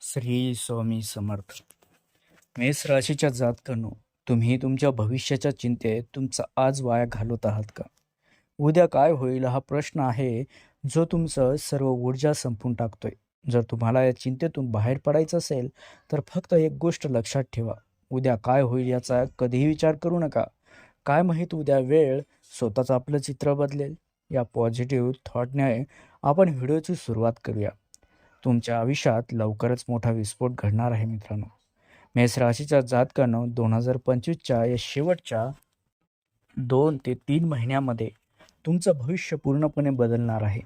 श्री स्वामी समर्थ. मेष राशीच्या जातकांनो तुम्ही तुमच्या भविष्याच्या चिंतेत तुमचा आज वाया घालवत आहात का? उद्या काय होईल हा प्रश्न आहे जो तुमचं सर्व ऊर्जा संपून टाकतोय. जर तुम्हाला या चिंतेतून बाहेर पडायचं असेल तर फक्त एक गोष्ट लक्षात ठेवा. उद्या काय होईल याचा कधीही विचार करू नका. काय माहीत उद्या वेळ स्वतःच आपलं चित्र बदलेल. या पॉझिटिव्ह थॉटने आपण व्हिडिओची सुरुवात करूया. तुमच्या आयुष्यात लवकरच मोठा विस्फोट घडणार आहे मित्रांनो. मेष राशीचा जातकानं दोन हजार पंचवीसच्या या शेवटच्या दोन ते तीन महिन्यामध्ये तुमचं भविष्य पूर्णपणे बदलणार आहे.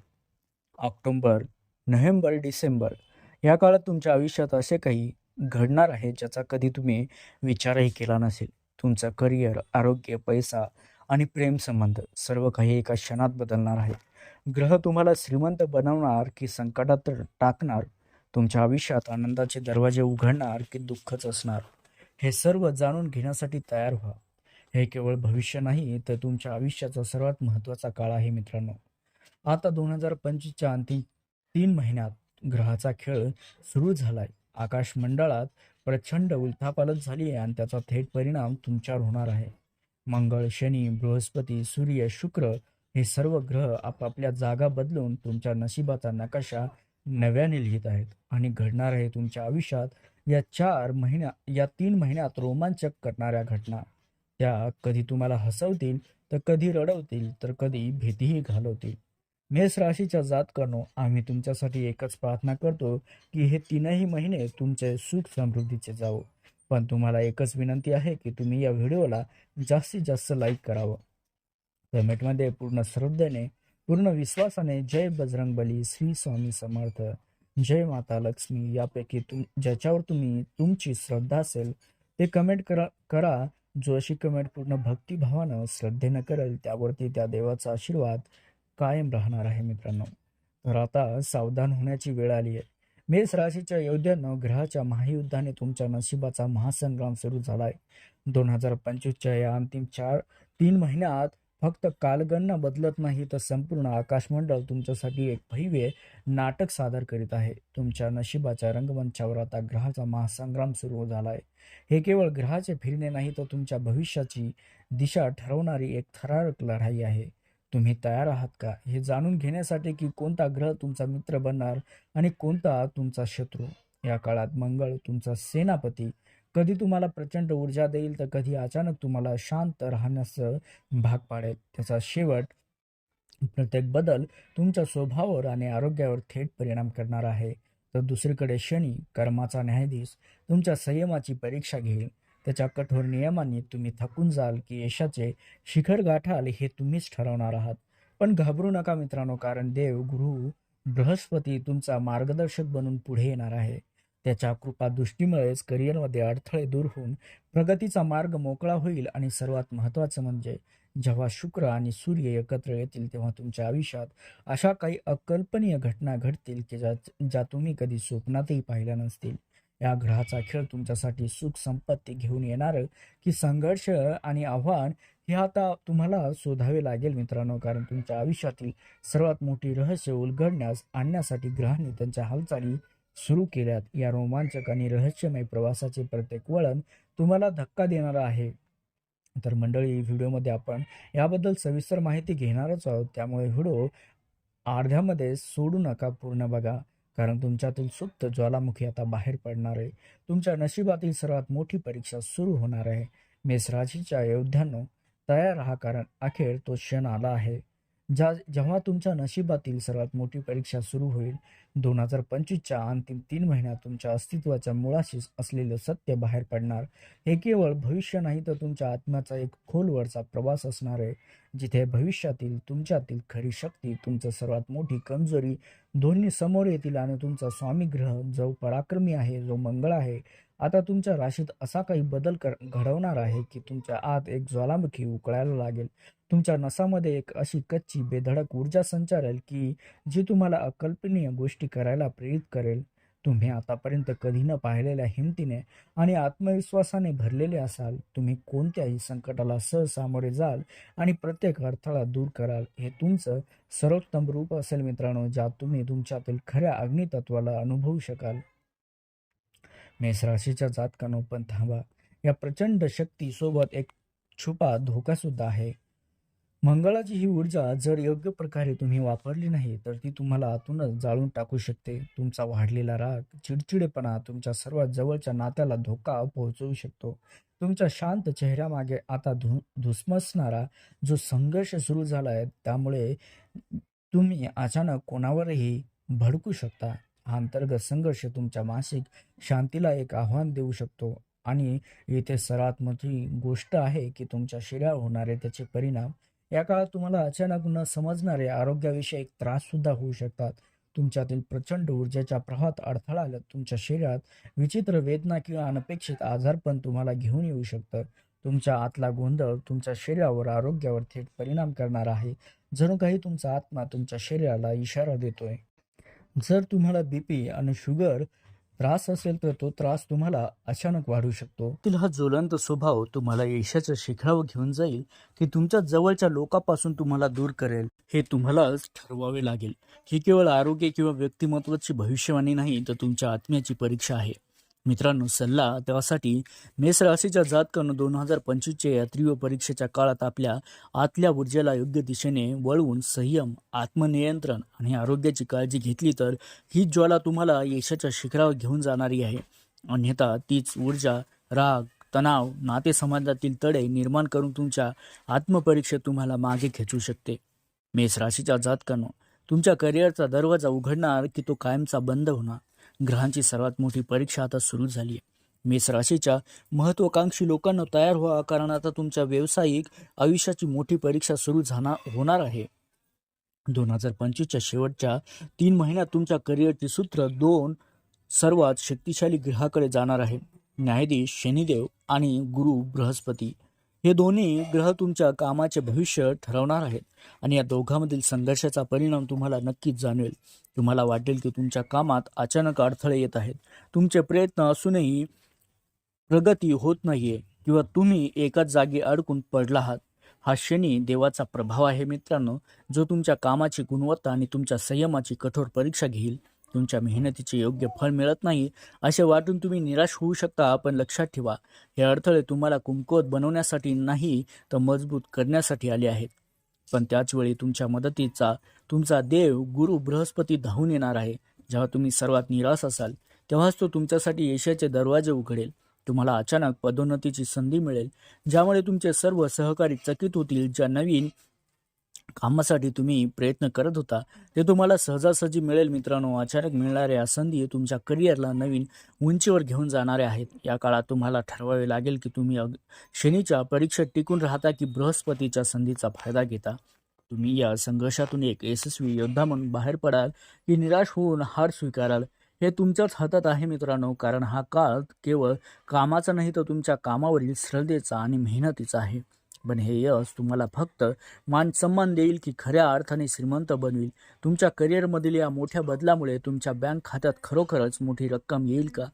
ऑक्टोंबर नोव्हेंबर डिसेंबर या काळात तुमच्या आयुष्यात असे काही घडणार आहे ज्याचा कधी तुम्ही विचारही केला नसेल. तुमचं करिअर आरोग्य पैसा आणि प्रेमसंबंध सर्व काही एका क्षणात बदलणार आहे. ग्रह तुम्हाला श्रीमंत बनवणार की संकटात टाकणार तुमच्या आयुष्यात आनंदाचे दरवाजे उघडणार की दुःखच असणार हे सर्व जाणून घेण्यासाठी तयार व्हा. हे केवळ भविष्य नाही तर तुमच्या आयुष्याचा सर्वात महत्त्वाचा काळ आहे मित्रांनो. आता दोन हजार पंचवीसच्या अंतिम तीन महिन्यात ग्रहाचा खेळ सुरू झालाय. आकाश मंडळात प्रचंड उलथापालत झाली आहे आणि त्याचा थेट परिणाम तुमच्यावर होणार आहे. मंगळ शनी बृहस्पती सूर्य शुक्र हे सर्व ग्रह आपापल्या जागा बदलून तुमच्या नशिबाचा नकाशा नव्याने लिहित आहेत आणि घडणार आहे तुमच्या आयुष्यात या चार महिन्या या तीन महिन्यात रोमांचक करणाऱ्या घटना. त्या कधी तुम्हाला हसवतील तर कधी रडवतील तर कधी भीतीही घालवतील. मेष राशीच्या जातकांनो आम्ही तुमच्यासाठी एकच प्रार्थना करतो की हे तीनही महिने तुमचे सुख समृद्धीचे जावो. पण तुम्हाला एकच विनंती आहे की तुम्ही या व्हिडिओला जास्तीत जास्त लाईक करावं. कमेंटमध्ये पूर्ण श्रद्धेने पूर्ण विश्वासाने जय बजरंग बली श्री स्वामी समर्थ जय माता लक्ष्मी यापैकी तुम ज्याच्यावर तुम्ही तुमची श्रद्धा असेल ते कमेंट करा करा. जो अशी कमेंट पूर्ण भक्तिभावानं श्रद्धेनं करेल त्यावरती त्या देवाचा आशीर्वाद कायम राहणार आहे मित्रांनो. तर आता सावधान होण्याची वेळ आली आहे. मेष राशीच्या योद्ध्यानं ग्रहाच्या महायुद्धाने तुमच्या नशिबाचा महासंग्राम सुरू झालाय. दोन हजार पंचवीसच्या या अंतिम चार तीन महिन्यात फक्त कालगणना बदलत नाही तर संपूर्ण आकाशमंडळ तुमच्यासाठी एक भव्य नाटक सादर करीत आहे. तुमच्या नशिबाच्या रंगमंचावर आता ग्रहाचा महासंग्राम सुरू झाला आहे हे केवळ ग्रहाचे फिरणे नाही तर तुमच्या भविष्याची दिशा ठरवणारी एक थरारक लढाई आहे. तुम्ही तयार आहात का? हे जाणून घेण्यासाठी की कोणता ग्रह तुमचा मित्र बनणार आणि कोणता तुमचा शत्रू? या काळात मंगळ तुमचा सेनापती. कधी तुम्हाला प्रचंड ऊर्जा देईल तर कधी अचानक तुम्हाला शांत राहण्यास भाग पाडेल. त्याचा शेवट प्रत्येक बदल तुमच्या स्वभावावर आणि आरोग्यावर थेट परिणाम करणार आहे. तर दुसरीकडे शनी कर्माचा न्यायाधीश तुमच्या संयमाची परीक्षा घेईल. त्याच्या कठोर नियमांनी तुम्ही थकून जाल की यशाचे शिखर गाठाल हे तुम्हीच ठरवणार आहात. पण घाबरू नका मित्रांनो कारण देव गुरु बृहस्पती तुमचा मार्गदर्शक बनून पुढे येणार आहे. त्याच्या कृपा दृष्टीमुळेच करिअरमध्ये अडथळे दूर होऊन प्रगतीचा मार्ग मोकळा होईल आणि सर्वात महत्त्वाचं म्हणजे जेव्हा शुक्र आणि सूर्य एकत्र येतील तेव्हा तुमच्या आयुष्यात अशा काही अकल्पनीय घटना घडतील की ज्या ज्या तुम्ही कधी स्वप्नातही पाहिल्या नसतील. या ग्रहाचा खेळ तुमच्यासाठी सुख संपत्ती घेऊन येणारं की संघर्ष आणि आव्हान हे आता तुम्हाला शोधावे लागेल मित्रांनो कारण तुमच्या आयुष्यातील सर्वात मोठी रहस्य उलगडण्यास आणण्यासाठी ग्रहांनी त्यांच्या हालचाली सुरू केल्यात. या रोमांचक आणि रहस्यमय प्रवासाचे प्रत्येक वळण तुम्हाला धक्का देणार आहे. तर मंडळी व्हिडिओमध्ये आपण याबद्दल सविस्तर माहिती घेणारच आहोत. त्यामुळे व्हिडिओ अर्ध्यामध्ये सोडू नका पूर्ण बघा. कारण तुमच्यातील सुप्त ज्वालामुखी आता बाहेर पडणार आहे. तुमच्या नशिबातील सर्वात मोठी परीक्षा सुरू होणार आहे. मेष राशीच्या योद्ध्यांनो तयार राहा कारण अखेर तो क्षण आला आहे. ज्या जेव्हा तुमच्या नशिबातील सर्वात मोठी परीक्षा सुरू होईल दोन हजार पंचवीसच्या अंतिम तीन महिन्यात तुमच्या अस्तित्वाच्या मुळाशी असलेलं सत्य बाहेर पडणार. हे केवळ भविष्य नाही तर तुमच्या आत्म्याचा एक खोलवरचा प्रवास असणार आहे जिथे भविष्यातील तुमच्यातील खरी शक्ती तुमचं सर्वात मोठी कमजोरी दोन्ही समोर येतील आणि तुमचा स्वामी ग्रह जो पराक्रमी आहे जो मंगळ आहे आता तुमच्या राशीत असा काही बदल कर घडवणार आहे की तुमच्या आत एक ज्वालामुखी उकळायला लागेल. तुमच्या नसामध्ये एक अशी कच्ची बेधडक ऊर्जा संचारेल की जी तुम्हाला अकल्पनीय गोष्टी करायला प्रेरित करेल. तुम्ही आतापर्यंत कधी न पाहिलेल्या हिमतीने आणि आत्मविश्वासाने भरलेले असाल. तुम्ही कोणत्याही संकटाला सहज सामोरे जाल आणि प्रत्येक अडथळा दूर कराल. हे तुमचं सर्वोत्तम रूप असेल मित्रांनो ज्यात तुम्ही तुमच्यातील खऱ्या अग्नितत्वाला अनुभवू शकाल. मेष राशीच्या जातकानो पण थांबा. या प्रचंड शक्तीसोबत एक छुपा धोका सुद्धा आहे. मंगळाची ही ऊर्जा जर योग्य प्रकारे तुम्ही वापरली नाही तर ती तुम्हाला आतूनच जाळून टाकू शकते. तुमचा वाढलेला राग चिडचिडेपणा तुमच्या सर्वात जवळच्या नात्याला धोका पोहोचवू शकतो. तुमच्या शांत चेहऱ्यामागे आता धु धुसमसणारा जो संघर्ष सुरू झाला आहे त्यामुळे तुम्ही अचानक कोणावरही भडकू शकता. हा अंतर्गत संघर्ष तुमच्या मानसिक शांतीला एक आव्हान देऊ शकतो. आणि इथे सर्वात मोठी गोष्ट आहे की तुमच्या शरीरावर होणारे त्याचे परिणाम या काळात तुम्हाला अचानक न समजणारे आरोग्याविषयक त्रास सुद्धा होऊ शकतात. तुमच्यातील प्रचंड ऊर्जेच्या प्रवाहात अडथळा आला तुमच्या शरीरात विचित्र वेदना किंवा अनपेक्षित आजारपण तुम्हाला घेऊन येऊ शकतं. तुमच्या आतला गोंधळ तुमच्या शरीरावर आरोग्यावर थेट परिणाम करणार आहे. जणू काही तुमचा आत्मा तुमच्या शरीराला इशारा देतोय. जर तुम्हाला बीपी आणि शुगर त्रास असेल तर तो त्रास तुम्हाला अचानक वाढू शकतो. तिला हा ज्वलंत स्वभाव तुम्हाला यशाच्या शिखरावर घेऊन जाईल की तुमच्या जवळच्या लोकांपासून तुम्हाला दूर करेल. हे तुम्हालाच ठरवावे लागेल ही केवळ आरोग्य किंवा व्यक्तिमत्वाची भविष्यवाणी नाही तर तुमच्या आत्म्याची परीक्षा आहे. मित्रांनो सल्ला त्यासाठी मेष राशीच्या जातकानं दोन हजार पंचवीसच्या या तीव्र परीक्षेच्या काळात आपल्या आतल्या ऊर्जेला योग्य दिशेने वळवून संयम आत्मनियंत्रण आणि आरोग्याची काळजी घेतली तर ही ज्वाला तुम्हाला यशाच्या शिखरावर घेऊन जाणारी आहे. अन्यथा तीच ऊर्जा राग तणाव नातेसंबंधातील तडे निर्माण करून तुमच्या आत्मपरीक्षेत तुम्हाला मागे खेचू शकते. मेष राशीच्या जातकानं तुमच्या करिअरचा दरवाजा उघडणार की तो कायमचा बंद होणार? ग्रहांची सर्वात मोठी परीक्षा आता सुरू झाली आहे मेष राशीच्या महत्वाकांक्षी लोकांना तयार व्हा कारण आता तुमच्या व्यावसायिक आयुष्याची मोठी परीक्षा सुरू झाणार होणार आहे. दोन हजार पंचवीसच्या शेवटच्या तीन महिन्यात तुमच्या करिअरचे सूत्र दोन सर्वात शक्तिशाली ग्रहाकडे जाणार आहे. न्यायाधीश शनिदेव आणि गुरु बृहस्पती. हे दोन्ही ग्रह तुमच्या कामाचे भविष्य ठरवणार आहेत. आणि या दोघांमधील संघर्षाचा परिणाम तुम्हाला नक्कीच जाणवेल. तुम्हाला वाटेल की तुमच्या कामात अचानक अडथळे येत आहेत. तुमचे प्रयत्न असूनही प्रगती होत नाहीये किंवा तुम्ही एकाच जागी अडकून पडला आहात. हा शनी देवाचा प्रभाव आहे मित्रांनो. जो तुमच्या कामाची गुणवत्ता आणि तुमच्या संयमाची कठोर परीक्षा घेईल. तुमच्या मेहनतीचे योग्य फळ मिळत नाही असे वाटून तुम्ही निराश होऊ शकता पण लक्षात ठेवा हे अडथळे तुम्हाला कुमकुवत बनवण्यासाठी नाही तर मजबूत करण्यासाठी आले आहेत. पण त्याचवेळी तुमच्या मदतीचा तुमचा देव गुरु बृहस्पती धावून येणार आहे. जेव्हा तुम्ही सर्वात निराश असाल तेव्हाच तो तुमच्यासाठी यशाचे दरवाजे उघडेल. तुम्हाला अचानक पदोन्नतीची संधी मिळेल ज्यामुळे तुमचे सर्व सहकारी चकित होतील ज्या नवीन कामासाठी तुम्ही प्रयत्न करत होता. ते तुम्हाला सहजासहजी मिळेल मित्रांनो. अचानक मिळणाऱ्या संधी तुमच्या करिअरला नवीन उंचीवर घेऊन जाणाऱ्या आहेत. या काळात तुम्हाला ठरवावे लागेल की तुम्ही अग शनीच्या परीक्षेत टिकून राहता की बृहस्पतीच्या संधीचा फायदा घेता. तुम्ही या संघर्षातून एक यशस्वी योद्धा म्हणून बाहेर पडाल की निराश होऊन हार स्वीकाराल. हे तुमच्याच हातात आहे मित्रांनो. कारण हा काळ केवळ कामाचा नाही तर तुमच्या कामावरील श्रद्धेचा आणि मेहनतीचा आहे. पण हे यश तुम्हाला फक्त मान सन्मान देईल की खऱ्या अर्थाने श्रीमंत बनवेल. तुमच्या करिअरमधील या मोठ्या बदलामुळे तुमच्या बँक खात्यात खरोखरच मोठी रक्कम येईल का?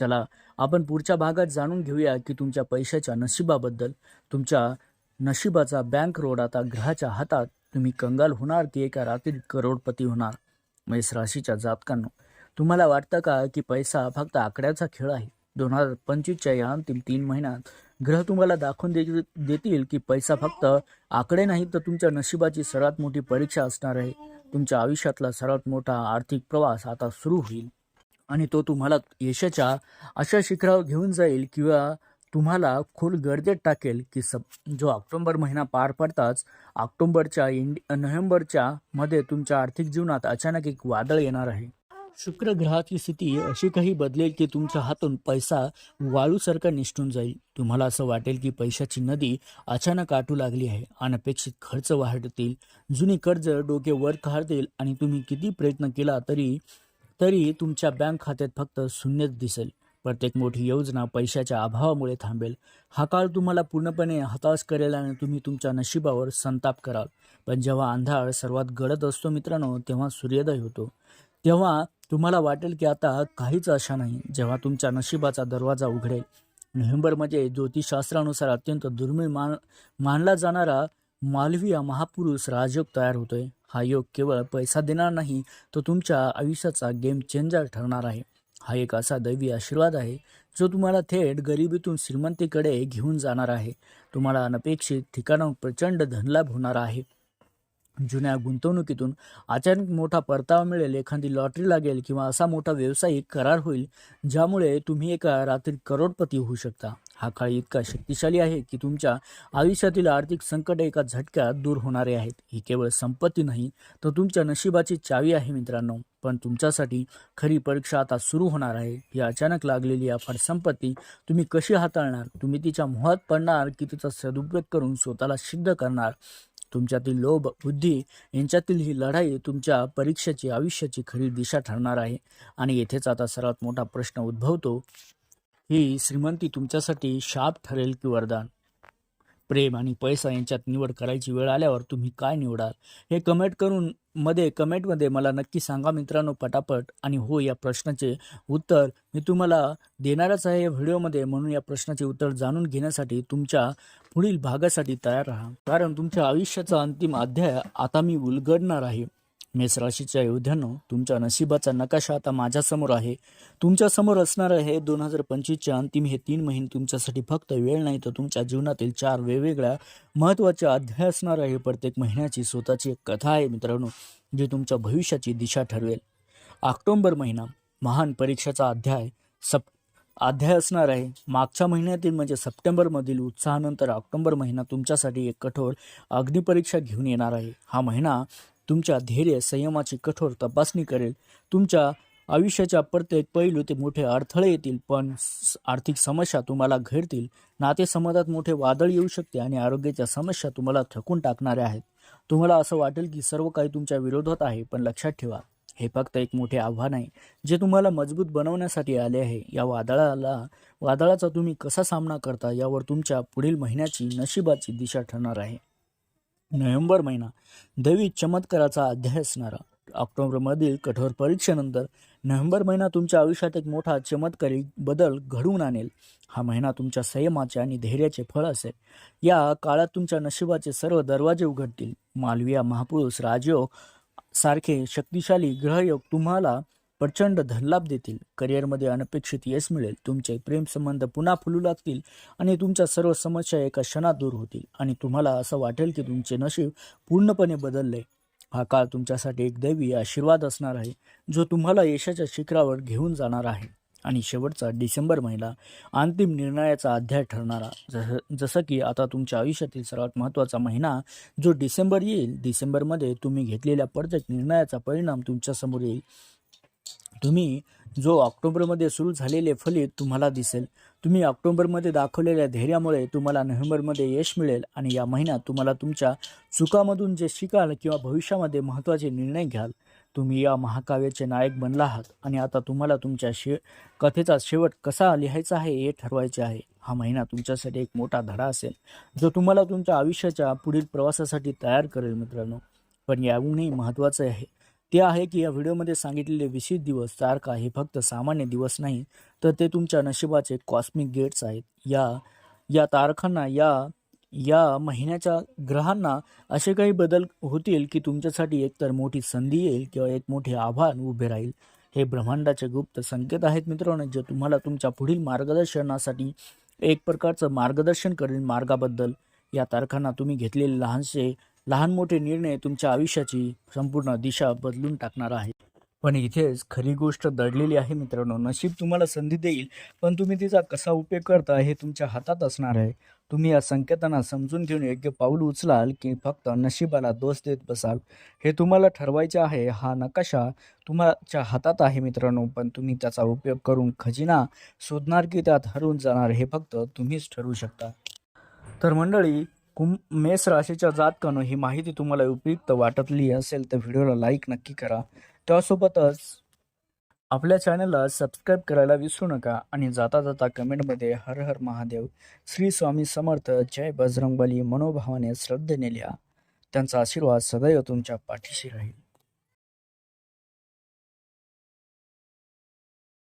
चला आपण पुढच्या भागात जाणून घेऊया की तुमच्या पैशाच्या नशिबाबद्दल. तुमच्या नशिबाचा बँक रोड आता ग्रहाच्या हातात. तुम्ही कंगाल होणार की एका रात्रीत करोडपती होणार? मेष राशीच्या जातकांनो तुम्हाला वाटतं का की पैसा फक्त आकड्याचा खेळ आहे? दोन हजार पंचवीसच्या या अंतिम तीन महिन्यात ग्रह तुम्हाला दाखवून दे देतील की पैसा फक्त आकडे नाही तर तुमच्या नशिबाची सर्वात मोठी परीक्षा असणार आहे. तुमच्या आयुष्यातला सर्वात मोठा आर्थिक प्रवास आता सुरू होईल. आणि तो तुम्हाला यशाच्या अशा शिखरावर घेऊन जाईल किंवा तुम्हाला खोल गर्देत टाकेल की सब जो ऑक्टोंबर महिना पार पडताच ऑक्टोंबरच्या इंड नोव्हेंबरच्या मध्ये तुमच्या आर्थिक जीवनात अचानक एक वादळ येणार आहे. शुक्र ग्रहाची स्थिती अशी काही बदलेल की तुमच्या हातून पैसा वाळूसारखा निष्ठून जाईल. तुम्हाला असं वाटेल की पैशाची नदी अचानक आटू लागली आहे. अनपेक्षित खर्च वाढतील. जुनी कर्ज डोके वर काढतील आणि तुम्ही किती प्रयत्न केला तरी तरी तुमच्या बँक खात्यात फक्त शून्यच दिसेल. प्रत्येक मोठी योजना पैशाच्या अभावामुळे थांबेल. हा काळ तुम्हाला पूर्णपणे हताश करेल आणि तुम्ही तुमच्या नशिबावर संताप कराल. पण जेव्हा अंधार सर्वात गडद असतो मित्रांनो तेव्हा सूर्योदय होतो. तेव्हा तुम्हाला वाटेल की आता काहीच आशा नाही जेव्हा तुमच्या नशिबाचा दरवाजा उघडेल. नोव्हेंबरमध्ये म्हणजे ज्योतिषशास्त्रानुसार अत्यंत दुर्मिळ मान मानला जाणारा मालवीय महापुरुष राजयोग तयार होतोय. हा योग केवळ पैसा देणार नाही तो तुमच्या आयुष्याचा गेम चेंजर ठरणार आहे. हा एक असा दैवी आशीर्वाद आहे जो तुम्हाला थेट गरिबीतून श्रीमंतीकडे घेऊन जाणार आहे. तुम्हाला अनपेक्षित ठिकाणाहून प्रचंड धनलाभ होणार आहे. जुन्या गुंतवणुकीतून अचानक मोठा परतावा मिळेल एखादी लॉटरी लागेल किंवा असा मोठा व्यावसायिक करार होईल ज्यामुळे तुम्ही एका रात्री करोडपती होऊ शकता. हा काळ इतका शक्तिशाली आहे की तुमच्या आयुष्यातील आर्थिक संकट एका झटक्यात दूर होणारे आहेत. ही केवळ संपत्ती नाही तर तुमच्या नशिबाची चावी आहे मित्रांनो. पण तुमच्यासाठी खरी परीक्षा आता सुरू होणार आहे. ही अचानक लागलेली अफाट संपत्ती तुम्ही कशी हाताळणार? तुम्ही तिच्या मोहात पडणार की तिचा सदुपयोग करून स्वतःला सिद्ध करणार? तुमच्यातील लोभ बुद्धी यांच्यातील ही लढाई तुमच्या परीक्षेची आयुष्याची खरी दिशा ठरणार आहे. आणि येथेच आता सर्वात मोठा प्रश्न उद्भवतो ही श्रीमंती तुमच्यासाठी शाप ठरेल की वरदान? प्रेम आणि पैसा यांच्यात निवड करायची वेळ आल्यावर तुम्ही काय निवडाल? हे कमेंट करून मध्ये कमेंटमध्ये मला नक्की सांगा मित्रांनो पटापट आणि हो या प्रश्नाचे उत्तर मी तुम्हाला देणारच आहे या व्हिडिओमध्ये. म्हणून या प्रश्नाचे उत्तर जाणून घेण्यासाठी तुमच्या पुढील भागासाठी तयार राहा. कारण तुमच्या आयुष्याचा अंतिम अध्याय आता मी उलगडणार आहे. मेष राशीच्या योद्ध्यांनो तुमच्या नशिबाचा नकाशा आता माझ्यासमोर आहे. तुमच्यासमोर असणारं हे दोन हजार पंचवीसचे अंतिम हे तीन महिने तुमच्यासाठी फक्त वेळ नाही तर तुमच्या जीवनातील चार वेगवेगळ्या महत्त्वाच्या अध्याय असणार आहे. प्रत्येक महिन्याची स्वतःची एक कथा आहे मित्रांनो जी तुमच्या भविष्याची दिशा ठरवेल. ऑक्टोंबर महिना महान परीक्षेचा अध्याय. सप अध्याय असणार आहे. मागच्या महिन्यातील म्हणजे सप्टेंबरमधील उत्साहानंतर ऑक्टोबर महिना तुमच्यासाठी एक कठोर अग्निपरीक्षा घेऊन येणार आहे. हा महिना तुमच्या धैर्य संयमाची कठोर तपासणी करेल. तुमच्या आयुष्याच्या प्रत्येक पैलू ते मोठे अडथळे येतील पण स- आर्थिक समस्या तुम्हाला घडतील नातेसंबंधात मोठे वादळ येऊ शकते आणि आरोग्याच्या समस्या तुम्हाला थकून टाकणाऱ्या आहेत. तुम्हाला असं वाटेल की सर्व काही तुमच्या विरोधात आहे पण लक्षात ठेवा हे फक्त एक मोठे आव्हान आहे जे तुम्हाला मजबूत बनवण्यासाठी आले आहे. या वादळाला वादळाचा तुम्ही कसा सामना करता यावर तुमच्या पुढील महिन्याची नशिबाची दिशा ठरणार आहे. नोव्हेंबर महिना दैवी चमत्काराचा अध्याय असणारा. ऑक्टोबरमधील कठोर परीक्षेनंतर नोव्हेंबर महिना तुमच्या आयुष्यात एक मोठा चमत्कारी बदल घडवून आणेल. हा महिना तुमच्या संयमाचे आणि धैर्याचे फळ असेल. या काळात तुमच्या नशिबाचे सर्व दरवाजे उघडतील. मालविया महापुरुष राजयोग सारखे शक्तिशाली ग्रहयोग तुम्हाला प्रचंड धनलाभ देतील. करिअरमध्ये अनपेक्षित यश मिळेल. तुमचे प्रेमसंबंध पुन्हा फुलू लागतील आणि तुमच्या सर्व समस्या एका क्षणात दूर होतील. आणि तुम्हाला असं वाटेल की तुमचे नशीब पूर्णपणे बदलले. हा काळ तुमच्यासाठी एक दैवी आशीर्वाद असणार आहे जो तुम्हाला यशाच्या शिखरावर घेऊन जाणार आहे. आणि शेवटचा डिसेंबर महिना अंतिम निर्णयाचा अध्याय ठरणारा. जसं जसं की आता तुमच्या आयुष्यातील सर्वात महत्त्वाचा महिना जो डिसेंबर येईल डिसेंबरमध्ये तुम्ही घेतलेल्या प्रत्येक निर्णयाचा परिणाम तुमच्यासमोर येईल. तुम्ही जो ऑक्टोबरमध्ये सुरू झालेले फलित तुम्हाला दिसेल. तुम्ही ऑक्टोबरमध्ये दाखवलेल्या धैर्यामुळे तुम्हाला नोव्हेंबरमध्ये यश मिळेल आणि या महिन्यात तुम्हाला तुमच्या चुकामधून जे शिकाल किंवा भविष्यामध्ये महत्त्वाचे निर्णय घ्याल तुम्ही या महाकाव्याचे नायक बनला आहात आणि आता तुम्हाला तुमच्या शे कथेचा शेवट कसा लिहायचा आहे हे ठरवायचे आहे. हा महिना तुमच्यासाठी एक मोठा धडा असेल जो तुम्हाला तुमच्या आयुष्याच्या पुढील प्रवासासाठी तयार करेल मित्रांनो. पण याहूनही महत्त्वाचं आहे ते आहे की या व्हिडिओमध्ये सांगितलेले विशेष दिवस तारखा हे फक्त सामान्य दिवस नाही तर ते तुमच्या नशिबाचे कॉस्मिक गेट्स आहेत. या या तारखांना या या महिन्याच्या ग्रहांना असे काही बदल होतील की तुमच्यासाठी एकतर मोठी संधी येईल किंवा एक मोठे आव्हान उभे राहील. हे ब्रह्मांडाचे गुप्त संकेत आहेत मित्रांनो जे तुम्हाला तुमच्या पुढील मार्गदर्शनासाठी एक प्रकारचं मार्गदर्शन करेल मार्गाबद्दल. या तारखांना तुम्ही घेतलेले लहानसे लहान मोठे निर्णय तुमच्या आयुष्याची संपूर्ण दिशा बदलून टाकणार आहे. पण इथेच खरी गोष्ट दडलेली आहे मित्रांनो. नशीब तुम्हाला संधी देईल पण तुम्ही तिचा कसा उपयोग करता हे तुमच्या हातात असणार आहे. तुम्ही या संकेतांना समजून घेऊन योग्य पाऊल उचलाल की फक्त नशिबाला दोष देत बसाल. हे तुम्हाला ठरवायचे आहे. हा नकाशा तुमच्या हातात आहे मित्रांनो पण तुम्ही त्याचा उपयोग करून खजिना शोधणार की त्यात हरवून जाणार हे फक्त तुम्हीच ठरवू शकता. तर मंडळी कुं मेष राशीच्या जातकानं ही माहिती तुम्हाला उपयुक्त वाटतली असेल तर व्हिडिओला लाईक नक्की करा. त्यासोबतच आपल्या चॅनलला सबस्क्राईब करायला विसरू नका आणि जाता जाता कमेंटमध्ये हर हर महादेव श्री स्वामी समर्थ जय बजरंगबली मनोभावाने श्रद्धेने लिहा. त्यांचा आशीर्वाद सदैव तुमच्या पाठीशी राहील.